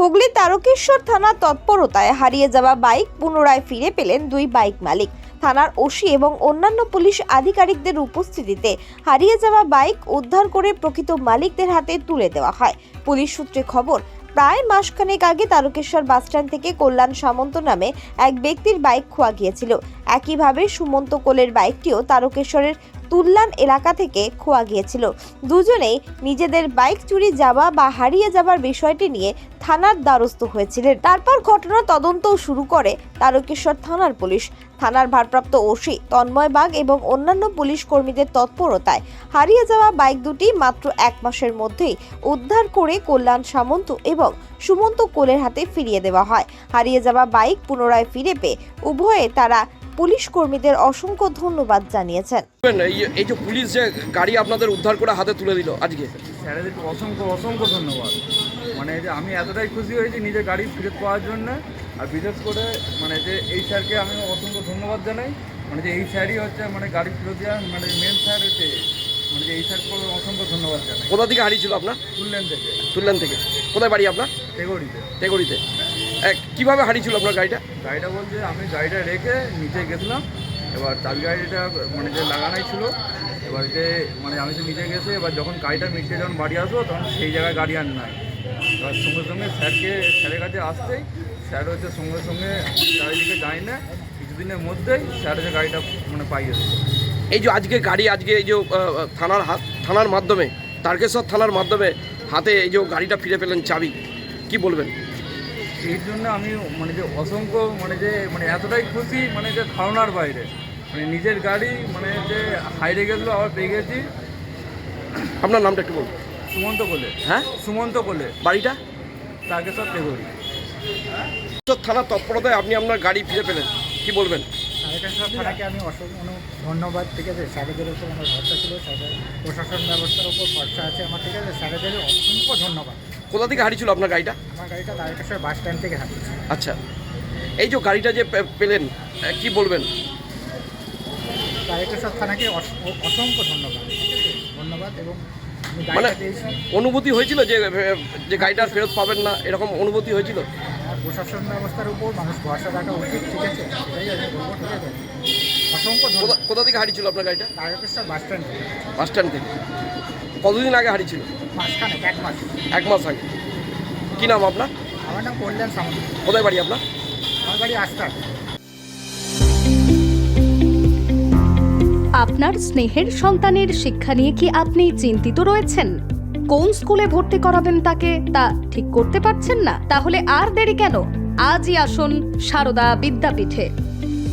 হুগলি তারকেশ্বর থানা তৎপরতায় হারিয়ে যাওয়া বাইক পুনরায় ফিরে পেলেন দুই বাইক মালিক। থানার ওসি এবং অন্যান্য পুলিশ আধিকারিকদের উপস্থিতিতে হারিয়ে যাওয়া বাইক উদ্ধার করে প্রকৃত মালিকদের হাতে তুলে দেওয়া হয়। পুলিশ সূত্রে খবর, প্রায় মাসখানেক আগে তারকেশ্বর বাসস্ট্যান্ড থেকে কল্যাণ সামন্ত নামে এক ব্যক্তির বাইক খোয়া গিয়েছিল। একইভাবে সুমন্ত কোলের বাইকটিও তারকেশ্বরের তুল্লান এলাকা থেকে খোয়া গিয়েছিল। দুজনেই নিজেদের বাইক চুরি যাওয়া বা হারিয়ে যাবার বিষয়টি নিয়ে থানার দ্বারস্থ হয়েছিলেন। তারপর ঘটনা তদন্তও শুরু করে তারকেশ্বর থানার পুলিশ। থানার ভারপ্রাপ্ত ওসি তন্ময় বাগ এবং অন্যান্য পুলিশ কর্মীদের তৎপরতায় হারিয়ে যাওয়া বাইক দুটি মাত্র এক মাসের মধ্যেই উদ্ধার করে কল্যাণ সামন্ত এবং সুমন্ত কোলের হাতে ফিরিয়ে দেওয়া হয়। হারিয়ে যাওয়া বাইক পুনরায় ফিরে পেয়ে উভয়ে তারা পুলিশ কর্মীদের অসংখ্য ধন্যবাদ জানিয়েছেন। এই যে- পুলিশ যে গাড়ি আপনাদের উদ্ধার করে হাতে তুলে দিল আজকে। স্যারেদেরকে অসংখ্য অসংখ্য ধন্যবাদ। মানে যে আমি এতটাই খুশি হয়েছি নিজের গাড়ি ফেরত পাওয়ার জন্য আর বিশেষ করে মানে যে এই স্যারকে আমি অসংখ্য ধন্যবাদ জানাই। মানে যে এই স্যারই হচ্ছে মানে গাড়ি ফেরত দেওয়ার মানে মেন স্যার হচ্ছে মানে যে এই স্যারকে অসংখ্য ধন্যবাদ জানাই। কোথা থেকে হারিয়েছিল আপনার? তুললেন থেকে। তুললেন থেকে। কোথায় বাড়ি আপনার? তেগড়িতে। তেগড়িতে। কীভাবে হারিয়েছিল আপনার গাড়িটা? গাড়িটা বলছে আমি গাড়িটা রেখে নিচে গেছিলাম। এবার চাবি গাড়িটা মানে যে লাগানোই ছিল এবার যে মানে আমি তো নিচে গেছি এবার যখন গাড়িটা মিটে যখন বাড়ি আসব তখন সেই জায়গায় গাড়ি আর নাই। এবার সঙ্গে সঙ্গে স্যারকে স্যারের কাছে আসতেই স্যার হচ্ছে সঙ্গে সঙ্গে চারিদিকে যায় না কিছুদিনের মধ্যেই স্যার হচ্ছে গাড়িটা মানে পাই পাইয়েছে এই যে আজকে গাড়ি আজকে এই যে থানার হাত থানার মাধ্যমে তারকেশ্বর থানার মাধ্যমে হাতে এই যে গাড়িটা ফিরে পেলেন চাবি কি বলবেন? এই জন্য আমি মানে যে অসংখ্য মানে যে মানে এতটাই খুশি মানে যে ধারণার বাইরে। মানে নিজের গাড়ি মানে যে হাইরে গেছিল আবার পেয়ে গেছি। আপনার নামটা একটু বলুন। সুমন্ত কোলে। হ্যাঁ? সুমন্ত কোলে। বাড়িটা? তাকে সব তো থানার তৎপরতায় আপনি আপনার গাড়ি ফিরে পেলেন। কি বলবেন? থানাকে আমি অসংখ্য ধন্যবাদ ঠিক আছে? স্যারেদের উপর আমার ভরসা ছিল স্যারের প্রশাসন ব্যবস্থার উপর ভরসা আছে আমার ঠিক আছে? স্যারেদের অসংখ্য ধন্যবাদ। কোথা থেকে হারিয়েছিল আপনার গাড়িটা? আমার গাড়িটা তারকেশ্বর বাস স্ট্যান্ড থেকে হাঁটছে আচ্ছা। এই যে গাড়িটা যে পে- পেলেন আহ, কি বলবেন? তারকেশ্বর থানাকে অস- অ- অসংখ্য ধন্যবাদ ঠিক আছে? ধন্যবাদ এবং আমি মানে পেয়েছি। অনুভূতি হয়েছিল যে আহ, যে গাড়িটা আর ফেরত পাবেন না এরকম অনুভূতি হয়েছিল? আর প্রশাসন ব্যবস্থার উপর মানুষ ভরসা রাখা উচিত ঠিক আছে? এটাই আমি বলব ঠিক আছে? অসংখ্য কোথা ধন্যবাদ। কোথা থেকে হারিয়েছিল আপনার গাড়িটা? তারকেশ্বর বাস স্ট্যান্ড থেকে। বাস স্ট্যান্ড থেকে। কতদিন আগে হারিয়েছিল এক মাস আগে। কি নাম আপনার? আমার নাম কল্যাণ সামন্ত। কোথায় বাড়ি আপনার? আমার বাড়ি আস্তার। আপনার স্নেহের সন্তানের শিক্ষা নিয়ে কি আপনি চিন্তিত রয়েছেন? কোন স্কুলে ভর্তি করাবেন তাকে তা ঠিক করতে পারছেন না? তাহলে আর দেরি কেন? আজই আসুন সারদা বিদ্যাপীঠে।